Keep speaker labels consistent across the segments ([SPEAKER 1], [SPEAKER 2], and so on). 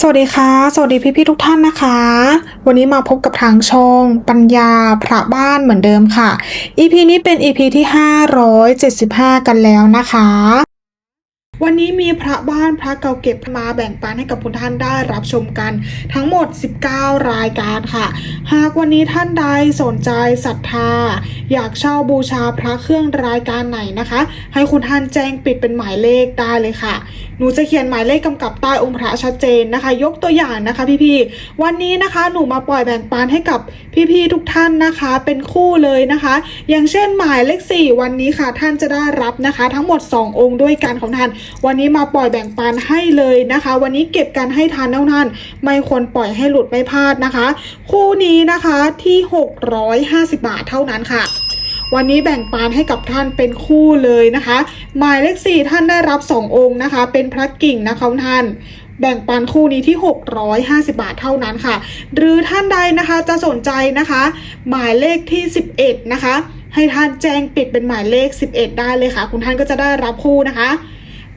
[SPEAKER 1] สวัสดีค่ะ สวัสดีพี่ๆทุกท่านนะคะ วันนี้มาพบกับทางช่องปัญญาพระบ้านเหมือนเดิมค่ะ EP นี้เป็น EP ที่ 575 กันแล้วนะคะ วันนี้มีพระบ้านพระเก่าเก็บมาแบ่งปันให้กับคุณท่านได้รับชมกัน ทั้งหมด 19 รายการค่ะ หากวันนี้ท่านใดสนใจศรัทธา อยากเช่าบูชาพระเครื่องรายการไหนนะคะ ให้คุณท่านแจ้งปิดเป็นหมายเลขได้เลยค่ะ หนูจะเขียนหมายเลขกำกับใต้องค์พระชัดเจนนะคะ ยกตัวอย่างนะคะ พี่ๆวันนี้นะคะหนูมาปล่อยแบ่งปันให้กับพี่ๆทุกท่านนะคะ เป็นคู่เลยนะคะ อย่างเช่นหมายเลข4วันนี้ค่ะท่านจะได้รับนะคะ ทั้งหมด 2 องค์ด้วยกันของท่าน วันนี้มาปล่อยแบ่งปันให้เลยนะคะ วันนี้เก็บกันให้ทานเท่านั้นไม่ควรปล่อยให้หลุดไม่พลาดนะคะ คู่นี้นะคะที่ 650 บาทเท่านั้นค่ะ วันนี้แบ่งปันให้กับท่านเป็นคู่เลยนะคะ หมายเลขสี่ท่านได้รับ 2 องค์นะคะ เป็นพระกิ่งนะคะท่านแบ่งปันคู่นี้ที่ 650 บาทเท่านั้นค่ะ หรือท่านใดนะคะจะสนใจนะคะ หมายเลขที่ 11 นะคะ ให้ท่านแจ้งปิดเป็นหมายเลข 11 ได้เลยค่ะ คุณท่านก็จะได้รับคู่นะคะ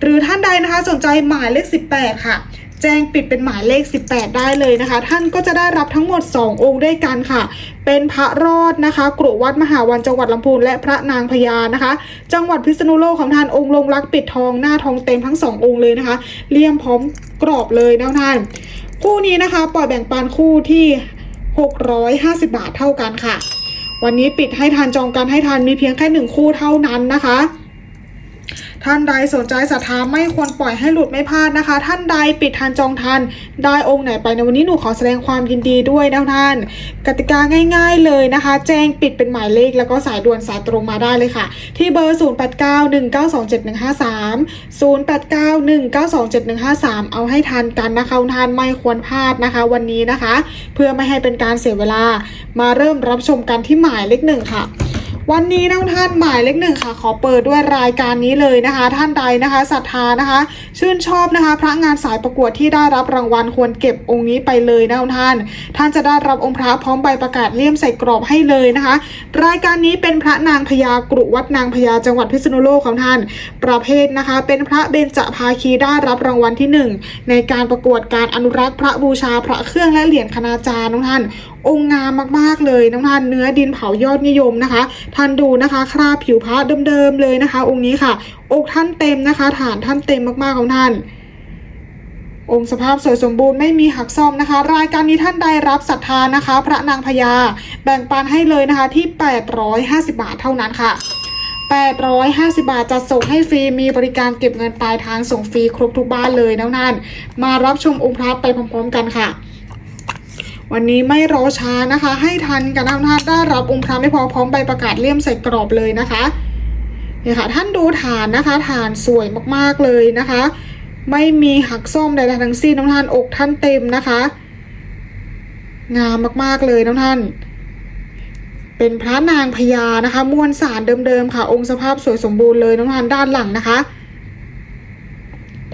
[SPEAKER 1] หรือท่านใดนะคะสนใจหมายเลข 18 ค่ะ แจ้งปิดเป็นหมายเลข 18 ได้เลยนะคะ ท่านก็จะได้รับทั้งหมด 2 องค์ด้วยกันค่ะ เป็นพระรอดนะคะกรุวัดมหาวันจังหวัดลำพูนและพระนางพญานะคะ จังหวัดพิษณุโลกของท่านองค์ลงรักปิดทองหน้าทองเต็มทั้งสององค์เลยนะคะเลี่ยมพร้อมกรอบเลยนะท่านคู่นี้นะคะปล่อยแบ่งปันคู่ที่ 650 บาทเท่ากันค่ะ วันนี้ปิดให้ทานจองกันให้ทานมีเพียงแค่หนึ่งคู่เท่านั้นนะคะ ท่านใดสนใจศรัทธาไม่ควรปล่อยให้หลุดไม่พลาดนะคะ ท่านใดปิดทานจองทานได้องค์ไหนไปในวันนี้หนูขอแสดงความยินดีด้วยนะท่าน กติกาง่าย ๆเลยนะคะ แจ้งปิดเป็นหมายเลขแล้วก็สายด่วนสายตรงมาได้เลยค่ะ ที่เบอร์ 0891927153 0891927153 เอาให้ทันกันนะคะท่านไม่ควรพลาดนะคะวันนี้นะคะ เพื่อไม่ให้เป็นการเสียเวลามาเริ่มรับชมกันที่หมายเลขหนึ่งค่ะ วันนี้นะท่านหมายเลขหนึ่งค่ะ ขอเปิดด้วยรายการนี้เลยนะคะ ท่านใดนะคะศรัทธานะคะ ชื่นชอบนะคะ พระงานสายประกวดที่ได้รับรางวัลควรเก็บองค์นี้ไปเลยนะท่าน ท่านจะได้รับองค์พระพร้อมใบประกาศเลี่ยมใส่กรอบให้เลยนะคะ รายการนี้เป็นพระนางพญากรุวัดนางพญาจังหวัดพิษณุโลกของท่าน ประเภทนะคะ เป็นพระเบญจภาคีได้รับรางวัลที่หนึ่งในการประกวดการอนุรักษ์พระบูชาพระเครื่องและเหรียญคณาจารย์น้องท่าน องค์งามมากๆเลยน้องท่านเนื้อดินเผายอดนิยมนะคะท่านดูนะคะคราบผิวพระเดิมๆเลยนะคะ องค์นี้ค่ะ อกท่านเต็มนะคะ ฐานท่านเต็มมากๆของท่านองค์สภาพสวยสมบูรณ์ไม่มีหักซ่อมนะคะ รายการนี้ท่านใดรับศรัทธานะคะ พระนางพญาแบ่งปันให้เลยนะคะที่ 850 บาทเท่านั้นค่ะ 850 บาทจัดส่งให้ฟรีมีบริการเก็บเงินปลายทางส่งฟรีครบทุกบ้านเลยนะท่านมารับชมองค์พระไปพร้อมๆกันค่ะ วันนี้ไม่รอช้านะคะ ให้ทันกันนะท่านได้รับองค์พระไม่พอพร้อมใบประกาศเลี่ยมใส่กรอบเลยนะคะเนี่ยค่ะท่านดูฐานนะคะ ฐานสวยมากๆเลยนะคะ ไม่มีหักซ่อมใดๆทั้งสิ้นน้องท่านอกท่านเต็มนะคะ งามมากๆเลยน้องท่าน เป็นพระนางพญานะคะ มวลสารเดิมๆค่ะ องค์สภาพสวยสมบูรณ์เลยน้องท่านด้านหลังนะคะ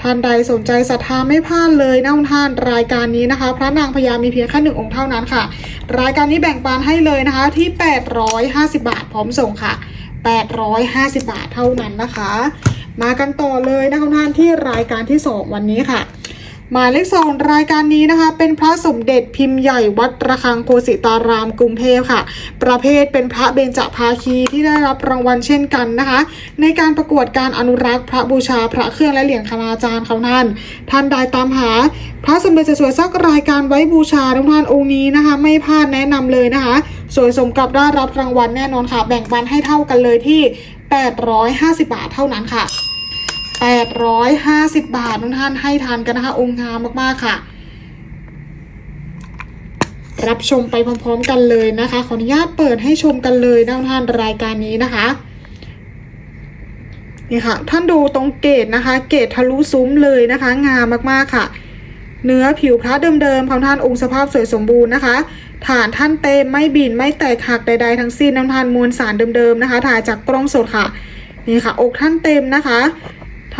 [SPEAKER 1] ท่านใดสนใจศรัทธาไม่พลาดเลยนะท่านรายการนี้นะคะ พระนางพญามีเพียงแค่หนึ่งองค์เท่านั้นค่ะ รายการนี้แบ่งปันให้เลยนะคะที่ 850 บาทพร้อมส่งค่ะ 850 บาทเท่านั้นนะคะ มากันต่อเลยนะคะท่านที่รายการที่ 2 วันนี้ค่ะ หมายเลขสองรายการนี้นะคะ เป็นพระสมเด็จพิมพ์ใหญ่วัดระฆังโคสิตารามกรุงเทพค่ะ ประเภทเป็นพระเบญจภาคีที่ได้รับรางวัลเช่นกันนะคะ ในการประกวดการอนุรักษ์พระบูชาพระเครื่องและเหรียญคณาจารย์เของท่านท่านใดตามหา พระสมเด็จสวยสักรายการไว้บูชาทุกท่านองค์นี้นะคะ ไม่พลาดแนะนำเลยนะคะ สวยสมกับได้รับรางวัลแน่นอนค่ะ แบ่งปันให้เท่ากันเลยที่ 850 บาทเท่านั้นค่ะ 850 บาททุกท่านให้ทานกันนะคะ องค์งามมากๆค่ะ รับชมไปพร้อมๆกันเลยนะคะ ขออนุญาตเปิดให้ชมกันเลยนะทุกท่านรายการนี้นะคะนี่ค่ะ ท่านดูตรงเกตนะคะ เกตทะลุซุ้มเลยนะคะ งามมากๆค่ะ เนื้อผิวพระเดิมๆของท่านองค์สภาพสวยสมบูรณ์นะคะ ฐานท่านเต็มไม่บินไม่แตกหักใดๆทั้งสิ้นน้ำทานมวลสารเดิมๆนะคะ ถ่ายจากกล้องสดค่ะ นี่ค่ะ อกท่านเต็มนะคะ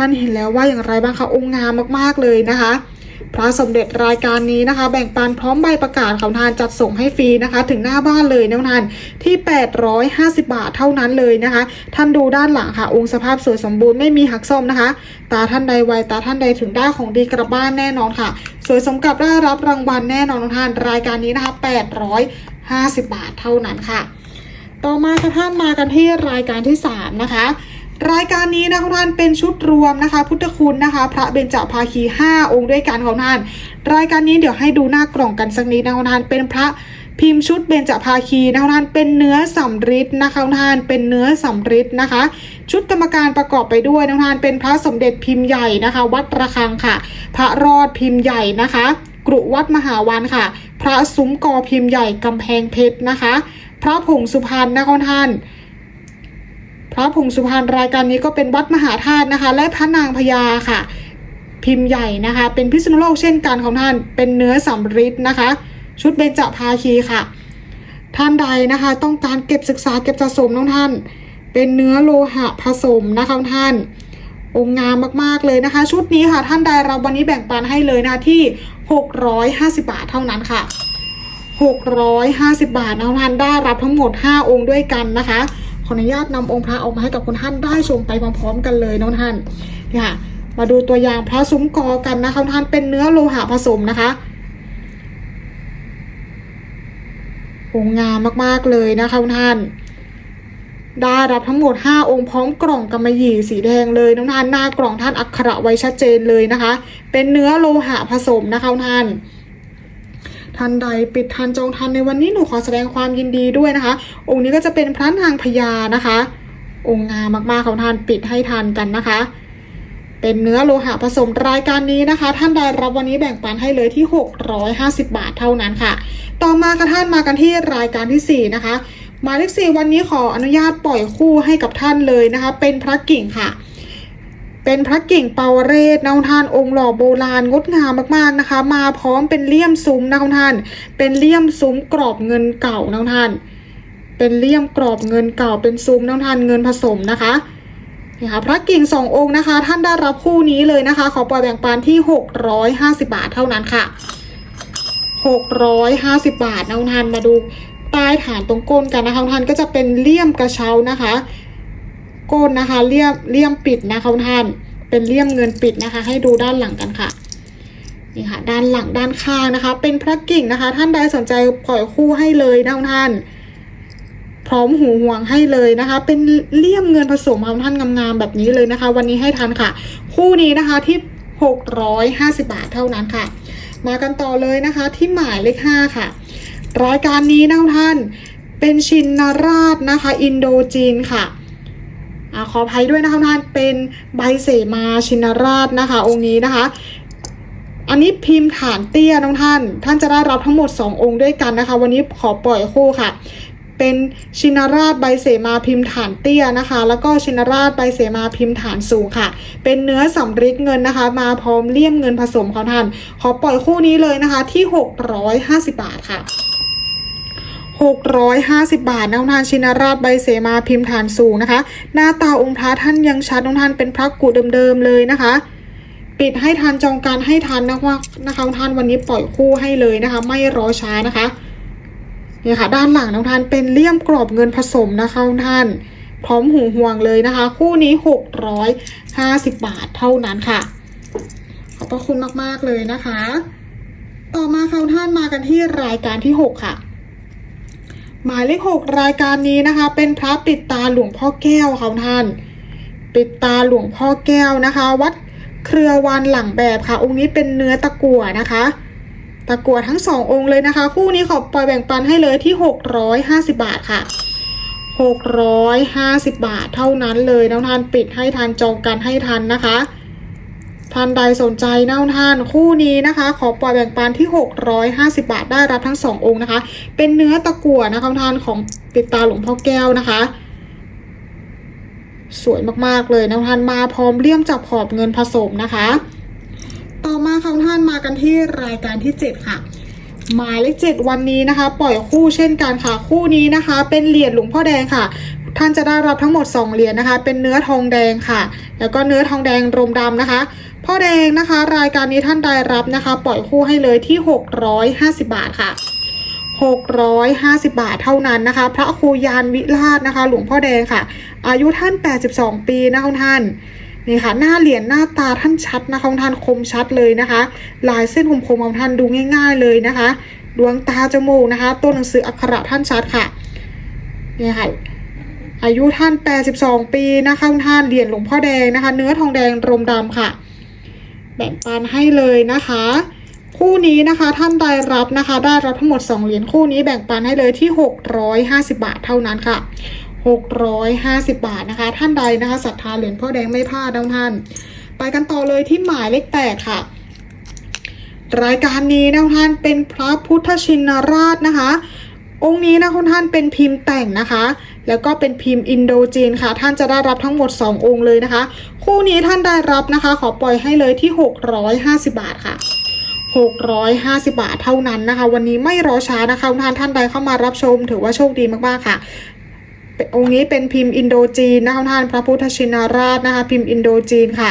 [SPEAKER 1] ท่านเห็นแล้วว่าอย่างไรบ้างคะองค์งามมากๆเลยนะคะ พระสมเด็จรายการนี้นะคะ แบ่งปันพร้อมใบประกาศของทานจัดส่งให้ฟรีนะคะ ถึงหน้าบ้านเลยนะทานที่ 850 บาทเท่านั้นเลยนะคะ ท่านดูด้านหลังค่ะ องค์สภาพสวยสมบูรณ์ไม่มีหักซ่อมนะคะ ตาท่านใดไวตาท่านใดถึงได้ของดีกลับบ้านแน่นอนค่ะ สวยสมกับได้รับรางวัลแน่นอนท่านรายการนี้นะคะ850 บาทเท่านั้นค่ะ ต่อมาค่ะท่านมากันที่รายการที่ 3 นะคะ รายการนี้นะคะท่านเป็นชุดรวมนะคะ พุทธคุณนะคะ พระเบญจภาคี 5 องค์ด้วยกันของท่าน รายการนี้เดี๋ยวให้ดูหน้ากล่องกันสักนิดนะคะท่านเป็นพระพิมพ์ชุดเบญจภาคีนะคะท่านเป็นเนื้อสำริดนะคะท่านเป็นเนื้อสำริดนะคะ ชุดกรรมการประกอบไปด้วยนะคะท่านเป็นพระสมเด็จพิมพ์ใหญ่นะคะ วัดระฆังค่ะ พระรอดพิมพ์ใหญ่นะคะ กรุวัดมหาวันค่ะ พระซุ้มกอพิมพ์ใหญ่กำแพงเพชรนะคะ พระผงสุพรรณนะคะท่าน พระผงสุพรรณรายการนี้ก็เป็นวัดมหาธาตุนะคะ และพระนางพญาค่ะ พิมพ์ใหญ่นะคะ เป็นพิษณุโลกเช่นกันของท่านเป็นเนื้อสำริดนะคะ ชุดเบญจภาคีค่ะ ท่านใดนะคะ ต้องการเก็บศึกษาเก็บสะสมน้องท่าน เป็นเนื้อโลหะผสมนะคะท่านองค์งามมากๆเลยนะคะ ชุดนี้ค่ะท่านใดเราวันนี้แบ่งปันให้เลยนะที่ 650 บาทเท่านั้นค่ะ 650 บาทนะท่านได้รับทั้งหมด 5 องค์ด้วยกันนะคะ ขออนุญาตนำองค์พระออกมาให้กับคุณท่านได้ชมไปพร้อมๆกันเลยนะท่านเนี่ยค่ะมาดูตัวอย่างพระซุ้มกอกันนะคะท่านเป็นเนื้อโลหะผสมนะคะองค์งามมากๆเลยนะคะท่าน ได้รับทั้งหมด 5 องค์พร้อมกล่องกำมะหยี่สีแดงเลยน้องท่านหน้ากล่องท่านอักขระไว้ชัดเจนเลยนะคะ เป็นเนื้อโลหะผสมนะคะท่าน ท่านใดปิดทันจองทันในวันนี้หนูขอแสดงความยินดีด้วยนะคะ องค์นี้ก็จะเป็นพระนางพญานะคะ องค์งามมากๆของท่านปิดให้ทันกันนะคะ เป็นเนื้อโลหะผสมรายการนี้นะคะ ท่านใดรับวันนี้แบ่งปันให้เลยที่ 650 บาทเท่านั้นค่ะ ต่อมาค่ะท่านมากันที่รายการที่ 4 นะคะหมายเลขสี่วันนี้ขออนุญาตปล่อยคู่ให้กับท่านเลยนะคะ เป็นพระกิ่งค่ะ เป็นพระกิ่งเปาเรศนะคุณท่านองค์หล่อโบราณงดงามมากๆนะคะ มาพร้อมเป็นเลี่ยมซุ้มนะคุณท่าน เป็นเลี่ยมซุ้มกรอบเงินเก่านะคุณท่าน เป็นเลี่ยมกรอบเงินเก่าเป็นซุ้มนะคุณท่านเงินผสมนะคะนี่ค่ะพระกิ่งสององค์นะคะ ท่านได้รับคู่นี้เลยนะคะ ขอปล่อยแบ่งปันที่ 650 บาทเท่านั้นค่ะ 650 บาทนะคุณท่านมาดูใต้ฐานตรงก้นกันนะคะท่านก็จะเป็นเลี่ยมกระเช้านะคะ ก้นนะคะเลี่ยมเลี่ยมปิดนะคะท่าน เป็นเลี่ยมเงินปิดนะคะ ให้ดูด้านหลังกันค่ะนี่ค่ะด้านหลังด้านข้างนะคะ เป็นพระกิ่งนะคะ ท่านใดสนใจปล่อยคู่ให้เลยนะท่าน พร้อมหูห่วงให้เลยนะคะ เป็นเลี่ยมเงินผสมของท่านงามๆแบบนี้เลยนะคะ วันนี้ให้ทันค่ะ คู่นี้นะคะที่ 650 บาทเท่านั้นค่ะ มากันต่อเลยนะคะที่หมายเลข5ค่ะ รายการนี้นะท่าน เป็นชินราชนะคะ อินโดจีนค่ะ อขออภัยด้วยนะคะท่านเป็นใบเสมาชินราชนะคะ องค์นี้นะคะ อันนี้พิมพ์ฐานเตี้ยน้องท่าน ท่านจะได้รับทั้งหมด 2 องค์ด้วยกันนะคะ วันนี้ขอปล่อยคู่ค่ะ เป็นชินราชใบเสมาพิมพ์ฐานเตี้ยนะคะ แล้วก็ชินราชใบเสมาพิมพ์ฐานสูงค่ะ เป็นเนื้อสำริดเงินนะคะ มาพร้อมเลี่ยมเงินผสมของท่าน ขอปล่อยคู่นี้เลยนะคะที่ 650 บาทค่ะ 650 บาทน้องทานชินราชใบเสมาพิมพ์ฐานสูงนะคะ หน้าตาองค์พระท่านยังชัดน้องทานเป็นพระกุเดิมๆเลยนะคะ ปิดให้ทันจองการให้ทันนะว่านะคะท่านวันนี้ปล่อยคู่ให้เลยนะคะ ไม่รอช้านะคะเนี่ยค่ะด้านหลังน้องทานเป็นเลี่ยมกรอบเงินผสมนะคะท่านพร้อมหูห่วงเลยนะคะ คู่นี้ 650 บาทเท่านั้นค่ะ ขอบพระคุณมากๆเลยนะคะ ต่อมาค่ะท่านมากันที่รายการที่ 6 ค่ะ หมายเลขหกรายการนี้นะคะ เป็นพระปิดตาหลวงพ่อแก้วค่ะท่าน ปิดตาหลวงพ่อแก้วนะคะ วัดเครือวันหลังแบบค่ะ องค์นี้เป็นเนื้อตะกั่วนะคะ ตะกั่วทั้งสององค์เลยนะคะ คู่นี้ขอปล่อยแบ่งปันให้เลยที่650บาทค่ะ650บาทเท่านั้นเลยน้องท่านปิดให้ทันจองกันให้ทันนะคะ ท่านใดสนใจเน่าท่านคู่นี้นะคะ ขอปล่อยแบ่งปันที่ 650 บาทได้รับทั้งสององค์นะคะ เป็นเนื้อตะกั่วนะคะท่านของปิดตาหลวงพ่อแก้วนะคะ สวยมากๆเลยนะท่านมาพร้อมเลี่ยมจับขอบเงินผสมนะคะ ต่อมาค่ะท่านมากันที่รายการที่ 7 ค่ะหมายเลขเจ็ดวันนี้นะคะ ปล่อยคู่เช่นกันค่ะ คู่นี้นะคะ เป็นเหรียญหลวงพ่อแดงค่ะ ท่านจะได้รับทั้งหมด 2 เหรียญนะคะ เป็นเนื้อทองแดงค่ะ แล้วก็เนื้อทองแดงรมดำนะคะ พ่อแดงนะคะ รายการนี้ท่านได้รับนะคะ ปล่อยคู่ให้เลยที่ 650 บาทค่ะ 650 บาทเท่านั้นนะคะ พระครูยานวิราชนะคะ หลวงพ่อแดงค่ะ อายุท่าน 82 ปีนะคะท่านนี่ค่ะหน้าเหรียญหน้าตาท่านชัดนะคะท่านคมชัดเลยนะคะ ลายเส้นคมๆของท่านดูง่าย ๆเลยนะคะ ดวงตาจมูกนะคะ ตัวหนังสืออักขระท่านชัดค่ะนี่ค่ะ อายุท่าน 82 ปีนะคะท่านเหรียญหลวงพ่อแดงนะคะ เนื้อทองแดงรมดำค่ะแบ่งปันให้เลยนะคะ คู่นี้นะคะท่านได้รับนะคะ ได้รับทั้งหมด 2 เหรียญคู่นี้แบ่งปันให้เลยที่ 650 บาทเท่านั้นค่ะ 650 บาทนะคะ ท่านใดนะคะศรัทธาเหรียญพ่อแดงไม่พลาดท่าน ไปกันต่อเลยที่หมายเลขแปดค่ะ รายการนี้นะท่านเป็นพระพุทธชินราชนะคะ องค์นี้นะคุณท่านเป็นพิมพ์แต่งนะคะ แล้วก็เป็นพิมพ์อินโดจีนค่ะ ท่านจะได้รับทั้งหมด 2 องค์เลยนะคะ คู่นี้ท่านได้รับนะคะ ขอปล่อยให้เลยที่ 650 บาทค่ะ 650 บาทเท่านั้นนะคะ วันนี้ไม่รอช้านะคะท่านท่านใดเข้ามารับชม ถือว่าโชคดีมากๆค่ะองค์นี้เป็นพิมพ์อินโดจีนนะคะท่านพระพุทธชินราชนะคะ พิมพ์อินโดจีนค่ะ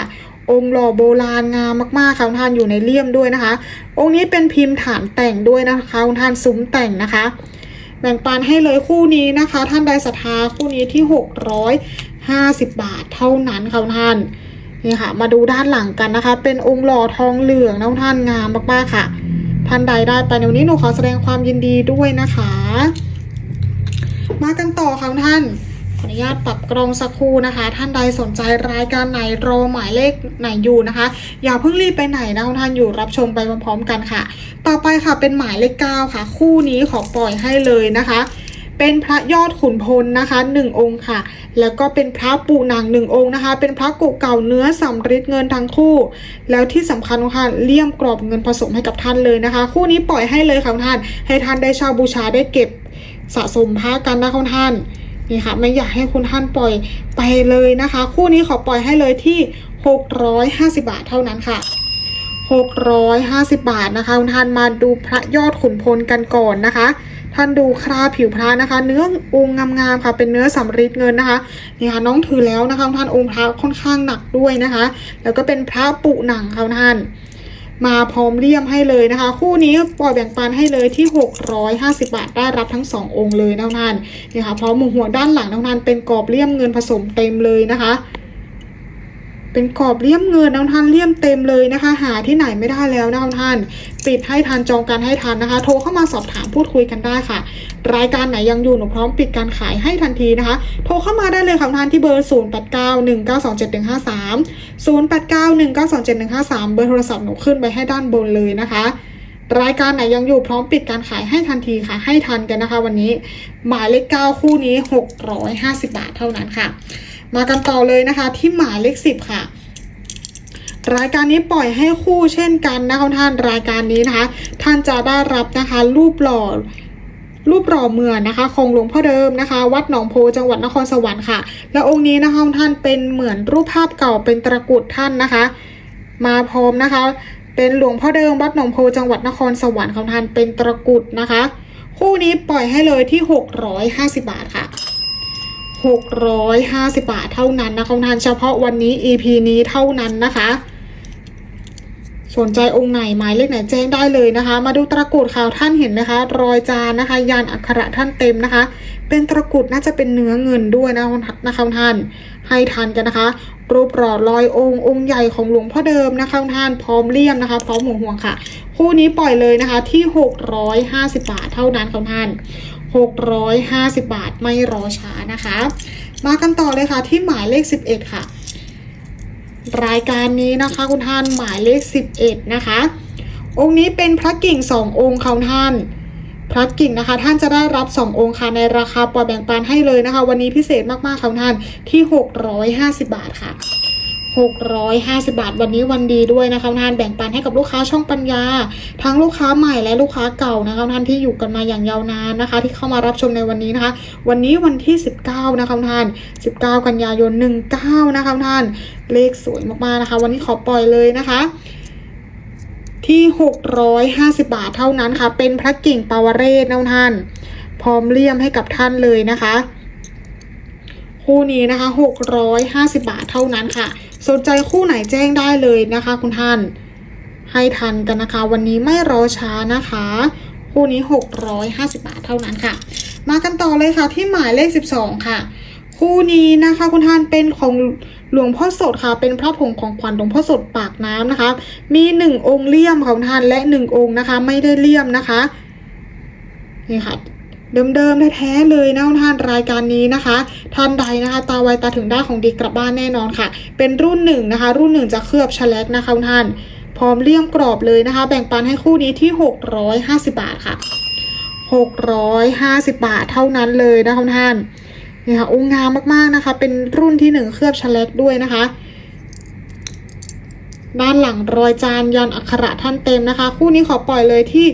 [SPEAKER 1] องค์หล่อโบราณงามมากๆค่ะท่านอยู่ในเลี่ยมด้วยนะคะ องค์นี้เป็นพิมพ์ฐานแต่งด้วยนะคะท่านซุ้มแต่งนะคะ แบ่งปันให้เลยคู่นี้นะคะ ท่านใดศรัทธาคู่นี้ที่ 650 บาทเท่านั้นค่ะท่านนี่ค่ะ มาดูด้านหลังกันนะคะ เป็นองค์หล่อทองเหลืองนะท่านงามมากๆค่ะ ท่านใดได้ไปในวันนี้หนูขอแสดงความยินดีด้วยนะคะ มากันต่อค่ะท่าน ขออนุญาตปรับกรองสักครู่นะคะ ท่านใดสนใจรายการไหนรอหมายเลขไหนอยู่นะคะ อย่าเพิ่งรีบไปไหนนะท่านอยู่รับชมไปพร้อมๆกันค่ะ ต่อไปค่ะเป็นหมายเลขเก้าค่ะ คู่นี้ขอปล่อยให้เลยนะคะ เป็นพระยอดขุนพลนะคะหนึ่งองค์ค่ะ แล้วก็เป็นพระปูนางหนึ่งองค์นะคะ เป็นพระกุเก่าเนื้อสำริดเงินทั้งคู่ แล้วที่สำคัญค่ะเลี่ยมกรอบเงินผสมให้กับท่านเลยนะคะ คู่นี้ปล่อยให้เลยค่ะท่าน ให้ท่านได้เช่าบูชาได้เก็บสะสมพระกันนะท่าน นี่ค่ะไม่อยากให้คุณท่านปล่อยไปเลยนะคะ คู่นี้ขอปล่อยให้เลยที่ 650 บาทเท่านั้นค่ะ 650 บาทนะคะ คุณท่านมาดูพระยอดขุนพลกันก่อนนะคะ ท่านดูคราผิวพระนะคะ เนื้อองค์งามๆค่ะ เป็นเนื้อสำริดเงินนะคะนี่ค่ะน้องถือแล้วนะคะท่านองค์พระค่อนข้างหนักด้วยนะคะ แล้วก็เป็นพระปุหนังค่ะท่าน มาพร้อมเลี่ยมให้เลยนะคะ คู่นี้ปล่อยแบ่งปันให้เลยที่ 650 บาทได้รับทั้ง 2 องค์เลยนะท่านนี่ค่ะพร้อมหมุงหัวด้านหลังนะท่านเป็นกรอบเลี่ยมเงินผสมเต็มเลยนะคะ เป็นกรอบเลี่ยมเงินนะท่านเลี่ยมเต็มเลยนะคะ หาที่ไหนไม่ได้แล้วนะท่านปิดให้ทันจองกันให้ทันนะคะ โทรเข้ามาสอบถามพูดคุยกันได้ค่ะ รายการไหนยังอยู่หนูพร้อมปิดการขายให้ทันทีนะคะ โทรเข้ามาได้เลยค่ะท่านที่เบอร์ 0 8 9 1 9 2 7 1 5 3 0 8 9 1 9 2 7 1 5 3 เบอร์โทรศัพท์หนูขึ้นไปให้ด้านบนเลยนะคะรายการไหนยังอยู่พร้อมปิดการขายให้ทันทีค่ะ ให้ทันกันนะคะ วันนี้หมายเลข9คู่นี้ 650 บาทเท่านั้นค่ะ มากันต่อเลยนะคะ ที่หมายเลข10ค่ะ รายการนี้ปล่อยให้คู่เช่นกันนะคะท่านรายการนี้นะคะ ท่านจะได้รับนะคะรูปหล่อรูปหล่อเมือนนะคะของหลวงพ่อเดิมนะคะ วัดหนองโพจังหวัดนครสวรรค์ค่ะ และองค์นี้นะคะท่านเป็นเหมือนรูปภาพเก่าเป็นตะกรุดท่านนะคะ มาพร้อมนะคะ เป็นหลวงพ่อเดิมวัดหนองโพจังหวัดนครสวรรค์ของท่านเป็นตะกรุดนะคะ คู่นี้ปล่อยให้เลยที่ 650 บาทค่ะ 650 บาทเท่านั้นนะคะท่านเฉพาะวันนี้ EP นี้เท่านั้นนะคะ สนใจองค์ไหนหมายเลขไหนแจ้งได้เลยนะคะ มาดูตะกรุดข่าวท่านเห็นไหมคะ รอยจานนะคะ ยานอักขระท่านเต็มนะคะ เป็นตะกรุดน่าจะเป็นเนื้อเงินด้วยนะนะคะท่าน ให้ทันกันนะคะ รูปหล่อลอยองค์องค์ใหญ่ของหลวงพ่อเดิมนะคะท่านพร้อมเลี่ยมนะคะ พร้อมหัวห่วงค่ะ คู่นี้ปล่อยเลยนะคะที่ 650 บาทเท่านั้นค่ะท่าน 650 บาทไม่รอช้านะคะ มากันต่อเลยค่ะที่หมายเลข 11 ค่ะ รายการนี้นะคะคุณท่านหมายเลข 11 นะคะ องค์นี้เป็นพระกิ่ง 2 องค์ค่ะท่านพระกิ่งนะคะ ท่านจะได้รับ 2 องค์ค่ะในราคาปล่อยแบ่งปันให้เลยนะคะ วันนี้พิเศษมากๆค่ะท่านที่ 650 บาทค่ะ 650 บาท วันนี้วันดีด้วยนะคะท่านแบ่งปันให้กับลูกค้าช่องปัญญา ทั้งลูกค้าใหม่และลูกค้าเก่านะคะท่านที่อยู่กันมาอย่างยาวนานนะคะ ที่เข้ามารับชมในวันนี้นะคะ วันนี้วันที่ 19 นะคะท่าน 19 กันยายน 19 นะคะท่าน เลขสวยมากๆนะคะ วันนี้ขอปล่อยเลยนะคะที่ 650 บาทเท่านั้นค่ะ เป็นพระกิ่งปาวเรศนะท่าน พร้อมเลี่ยมให้กับท่านเลยนะคะ คู่นี้นะคะ 650 บาทเท่านั้นค่ะ สนใจคู่ไหนแจ้งได้เลยนะคะ คุณท่าน ให้ทันกันนะคะ วันนี้ไม่รอช้านะคะ คู่นี้ 650 บาทเท่านั้นค่ะ มากันต่อเลยค่ะที่หมายเลข 12 ค่ะ คู่นี้นะคะ คุณท่านเป็นของหลวงพ่อสดค่ะ เป็นพระผงของขวัญหลวงพ่อสดปากน้ำนะคะ มีหนึ่งองค์เลี่ยมของท่านและหนึ่งองค์นะคะ ไม่ได้เลี่ยมนะคะนี่ค่ะ เดิมๆแท้ๆเลยนะท่านรายการนี้นะคะ ท่านใดนะคะ ตาไวตาถึงได้ของดีกลับบ้านแน่นอนค่ะ เป็นรุ่นหนึ่งนะคะ รุ่นหนึ่งจะเคลือบฉลักนะคะท่าน พร้อมเลี่ยมกรอบเลยนะคะ แบ่งปันให้คู่นี้ที่ 650 บาทค่ะ 650 บาทเท่านั้นเลยนะคะท่านนี่ค่ะองค์งามมากๆนะคะ เป็นรุ่นที่หนึ่งเคลือบฉลักด้วยนะคะด้านหลังรอยจานยันอักขระท่านเต็มนะคะ คู่นี้ขอปล่อยเลยที่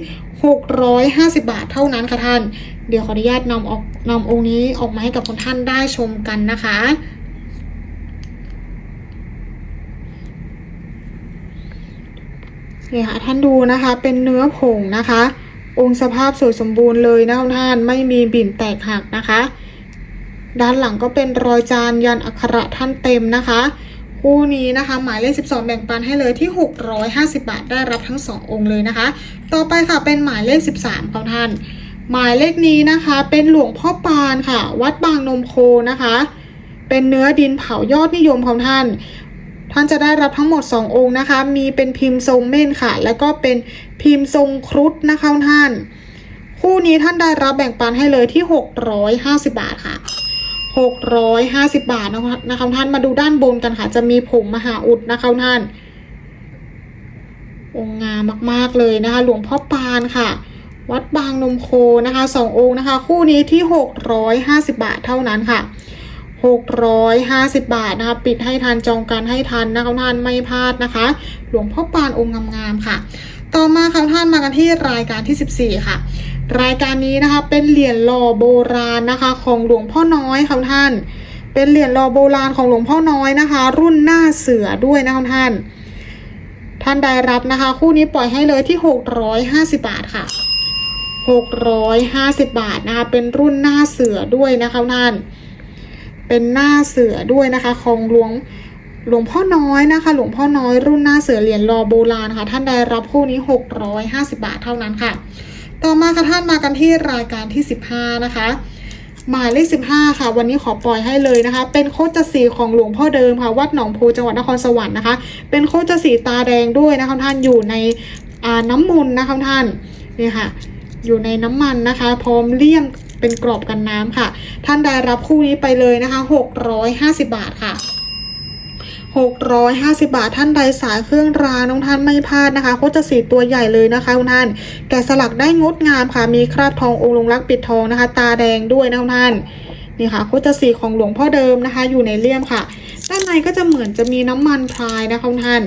[SPEAKER 1] 650 บาทเท่านั้นค่ะท่าน เดี๋ยวขออนุญาตนำออกนำองค์นี้ออกมาให้กับคุณท่านได้ชมกันนะคะ เนี่ค่ะท่านดูนะคะเป็นเนื้อผงนะคะ องค์สภาพสวยสมบูรณ์เลยนะท่านไม่มีบิ่นแตกหักนะคะ ด้านหลังก็เป็นรอยจานยันอักขระท่านเต็มนะคะคู่นี้นะคะหมายเลข 12 แบ่งปันให้เลยที่ 650 บาทได้รับทั้ง 2 องค์เลยนะคะ ต่อไปค่ะเป็นหมายเลข 13ของท่าน หมายเลขนี้นะคะ เป็นหลวงพ่อปานค่ะ วัดบางนมโคนะคะ เป็นเนื้อดินเผายอดนิยมของท่าน ท่านจะได้รับทั้งหมด 2 องค์นะคะ มีเป็นพิมพ์ทรงเม่นค่ะ แล้วก็เป็นพิมพ์ทรงครุฑนะคะท่าน คู่นี้ท่านได้รับแบ่งปันให้เลยที่ 650 บาทค่ะ 650 บาทนะคะนะคะท่านมาดูด้านบนกันค่ะ จะมีผงมหาอุดนะคะท่าน องค์งามมากๆเลยนะคะ หลวงพ่อปานค่ะ วัดบางนมโคนะคะสององค์นะคะ คู่นี้ที่ 650 บาทเท่านั้นค่ะ 650 บาทนะคะ ปิดให้ทันจองกันให้ทันนะคะท่านไม่พลาดนะคะ หลวงพ่อปานองค์งามๆค่ะ ต่อมาค่ะท่านมากันที่รายการที่ 14 ค่ะ รายการนี้นะคะเป็นเหรียญหล่อโบราณนะคะ ของหลวงพ่อน้อยค่ะท่าน เป็นเหรียญหล่อโบราณของหลวงพ่อน้อยนะคะ รุ่นหน้าเสือด้วยนะคะท่าน ท่านใดรับนะคะ คู่นี้ปล่อยให้เลยที่ 650 บาทค่ะ 650 บาทนะคะ เป็นรุ่นหน้าเสือด้วยนะคะท่าน เป็นหน้าเสือด้วยนะคะ ของหลวงหลวงพ่อน้อยนะคะ หลวงพ่อน้อยรุ่นหน้าเสือเหรียญรอโบราณค่ะ ท่านใดรับคู่นี้ 650 บาทเท่านั้นค่ะ ต่อมาค่ะท่านมากันที่รายการที่ 15 นะคะ หมายเลข 15 ค่ะ วันนี้ขอปล่อยให้เลยนะคะ เป็นโคจสีของหลวงพ่อเดิมค่ะ วัดหนองโพจังหวัดนครสวรรค์นะคะ เป็นโคจสีตาแดงด้วยนะคะท่านอยู่ในน้ำมนต์นะคะท่านนี่ค่ะ อยู่ในน้ำมันนะคะ พร้อมเลี่ยมเป็นกรอบกันน้ำค่ะ ท่านได้รับคู่นี้ไปเลยนะคะ 650 บาทค่ะ650 บาทท่านใดสายเครื่องรางน้องท่านไม่พลาดนะคะโคตรสีตัวใหญ่เลยนะคะคุณท่าน แกะสลักได้งดงามค่ะ มีคราบทององค์ลงรักปิดทองนะคะ ตาแดงด้วยนะคุณท่านนี่ค่ะโคตรสีของหลวงพ่อเดิมนะคะ อยู่ในเลี่ยมค่ะ ด้านในก็จะเหมือนจะมีน้ำมันพรายนะคะคุณท่าน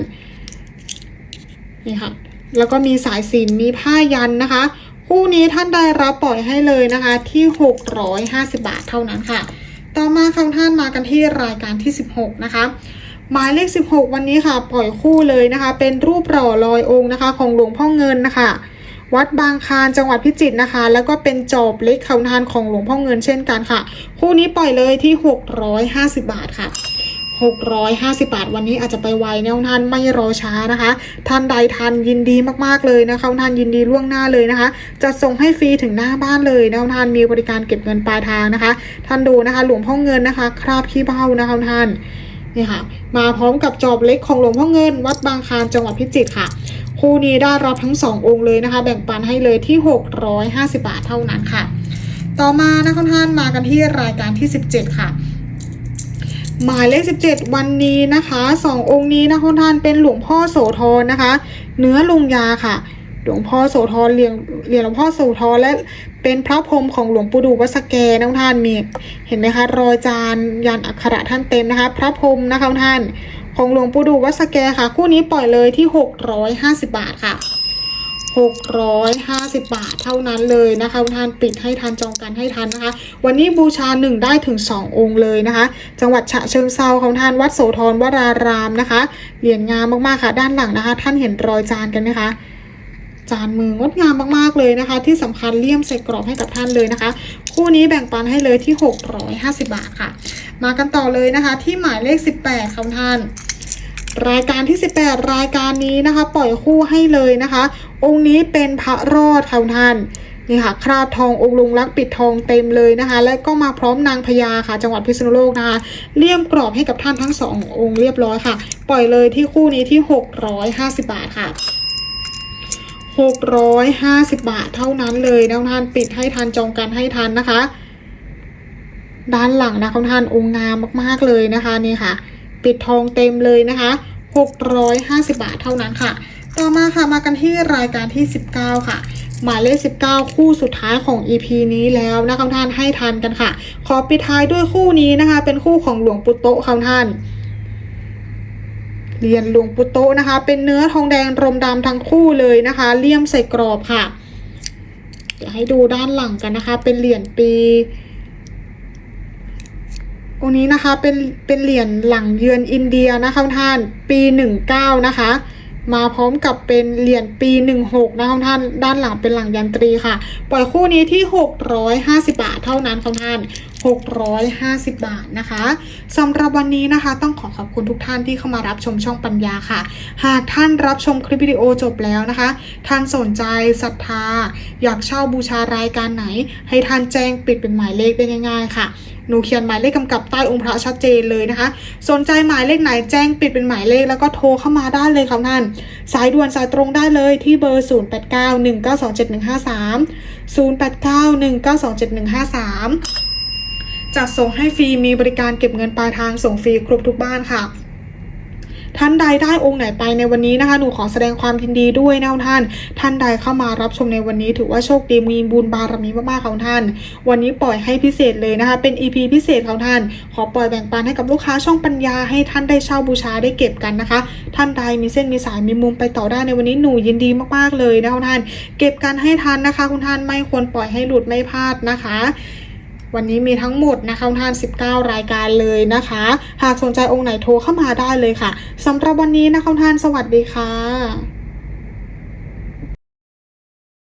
[SPEAKER 1] นี่ค่ะ แล้วก็มีสายสินมีผ้ายันนะคะ คู่นี้ท่านได้รับปล่อยให้เลยนะคะที่ 650 บาทเท่านั้นค่ะ ต่อมาค่ะท่านมากันที่รายการที่ 16 นะคะ หมายเลข 16 วันนี้ค่ะ ปล่อยคู่เลยนะคะ เป็นรูปหล่อลอยองค์นะคะ ของหลวงพ่อเงินนะคะ วัดบางคานจังหวัดพิจิตรนะคะ แล้วก็เป็นจอบเล็กเขาทานของหลวงพ่อเงินเช่นกันค่ะ คู่นี้ปล่อยเลยที่ 650 บาทค่ะ 650 บาทวันนี้อาจจะไปไวแนวท่านไม่รอช้านะคะ ท่านใดทันยินดีมากๆเลยนะคะท่านยินดีล่วงหน้าเลยนะคะ จะส่งให้ฟรีถึงหน้าบ้านเลยนะท่านมีบริการเก็บเงินปลายทางนะคะ ท่านดูนะคะ หลวงพ่อเงินนะคะ คราบขี้เบ้านะคะท่านนี่ค่ะ มาพร้อมกับจอบเล็กของหลวงพ่อเงิน วัดบางคลานจังหวัดพิจิตรค่ะคู่นี้ได้รับทั้งสององค์เลยนะคะ แบ่งปันให้เลยที่ 650 บาทเท่านั้นค่ะ ต่อมานะคะท่านมากันที่รายการที่ 17 ค่ะ หมายเลข 17 วันนี้นะคะสององค์นี้นะคะท่านเป็นหลวงพ่อโสธรนะคะ เนื้อลุงยาค่ะ หลวงพ่อโสธรเรียงเรียงหลวงพ่อโสธรและเป็นพระพรหมของหลวงปู่ดูวัดสแกนะท่านมีเห็นไหมคะรอยจานยันอักขระท่านเต็มนะคะ พระพรหมนะคะท่าน ของหลวงปู่ดูวัดสแกค่ะ คู่นี้ปล่อยเลยที่ 650 บาทค่ะ 650 บาทเท่านั้นเลยนะคะท่านปิดให้ทันจองกันให้ทันนะคะ วันนี้บูชาหนึ่งได้ถึง 2 องค์เลยนะคะ จังหวัดฉะเชิงเซาของท่านวัดโสธรวรารามนะคะเหรียญงามมากๆค่ะ ด้านหลังนะคะ ท่านเห็นรอยจานกันไหมคะจานมืองดงามมากๆเลยนะคะ ที่สำคัญเลี่ยมใส่กรอบให้กับท่านเลยนะคะ คู่นี้แบ่งปันให้เลยที่ 650 บาทค่ะ มากันต่อเลยนะคะ ที่หมายเลข 18ค่ะคุณท่าน รายการที่ 18 รายการนี้นะคะ ปล่อยคู่ให้เลยนะคะ องค์นี้เป็นพระรอดค่ะท่านนี่ค่ะคราบทององค์ลุงลักปิดทองเต็มเลยนะคะ และก็มาพร้อมนางพญาค่ะ จังหวัดพิษณุโลกนะคะเลี่ยมกรอบให้กับท่านทั้งสององค์เรียบร้อยค่ะ ปล่อยเลยที่คู่นี้ที่ 650 บาทค่ะ650 บาทเท่านั้นเลยนะท่านปิดให้ทันจองกันให้ทันนะคะ ด้านหลังนะคุณท่านองค์งามมากๆเลยนะคะนี่ค่ะ ปิดทองเต็มเลยนะคะ 650 บาทเท่านั้นค่ะ ต่อมาค่ะมากันที่รายการที่ 19 ค่ะหมายเลข 19 คู่สุดท้ายของ EP นี้แล้วนะคะท่านให้ทันกันค่ะ ขอปิดท้ายด้วยคู่นี้นะคะ เป็นคู่ของหลวงปู่โตค่ะท่านเหรียญหลวงปู่โตนะคะ เป็นเนื้อทองแดงรมดำทั้งคู่เลยนะคะ เลี่ยมใส่กรอบค่ะ เดี๋ยวให้ดูด้านหลังกันนะคะ เป็นเหรียญปี องค์นี้นะคะเป็นเป็นเหรียญหลังเยือนอินเดียนะคะท่านปีหนึ่งเก้านะคะ มาพร้อมกับเป็นเหรียญปีหนึ่งหกนะคะท่านด้านหลังเป็นหลังยันตรีค่ะ ปล่อยคู่นี้ที่หกร้อยห้าสิบาทเท่านั้นค่ะท่าน หกร้อยห้าสิบาทนะคะสำหรับวันนี้นะคะต้องขอขอบคุณทุกท่านที่เข้ามารับชมช่องปัญญาค่ะ หากท่านรับชมคลิปวิดีโอจบแล้วนะคะ ท่านสนใจศรัทธา อยากเช่าบูชารายการไหน ให้ท่านแจ้งปิดเป็นหมายเลขได้ง่าย ๆ ค่ะหนูเขียนหมายเลขกำกับใต้องค์พระชัดเจนเลยนะคะ สนใจหมายเลขไหนแจ้งปิดเป็นหมายเลขแล้วก็โทรเข้ามาได้เลยค่ะท่าน สายด่วนสายตรงได้เลยที่เบอร์ 0891927153 0891927153 จัดส่งให้ฟรีมีบริการเก็บเงินปลายทางส่งฟรีครบทุกบ้านค่ะท่านใดได้องค์ไหนไปในวันนี้นะคะ หนูขอแสดงความยินดีด้วยนะท่าน ท่านใดเข้ามารับชมในวันนี้ ถือว่าโชคดีมีบุญบารมีมากๆของท่าน วันนี้ปล่อยให้พิเศษเลยนะคะ เป็น EP พิเศษของท่าน ขอปล่อยแบ่งปันให้กับลูกค้าช่องปัญญาให้ท่านได้เช่าบูชาได้เก็บกันนะคะ ท่านใดมีเส้นมีสายมีมุมไปต่อได้ในวันนี้หนูยินดีมากๆเลยนะท่าน เก็บกันให้ทันนะคะ คุณท่านไม่ควรปล่อยให้หลุดไม่พลาดนะคะ วันนี้มีทั้งหมดนะคะท่าน 19 รายการเลยนะคะ หากสนใจองค์ไหนโทรเข้ามาได้เลยค่ะสำหรับวันนี้นะคะทุกท่านสวัสดีค่ะ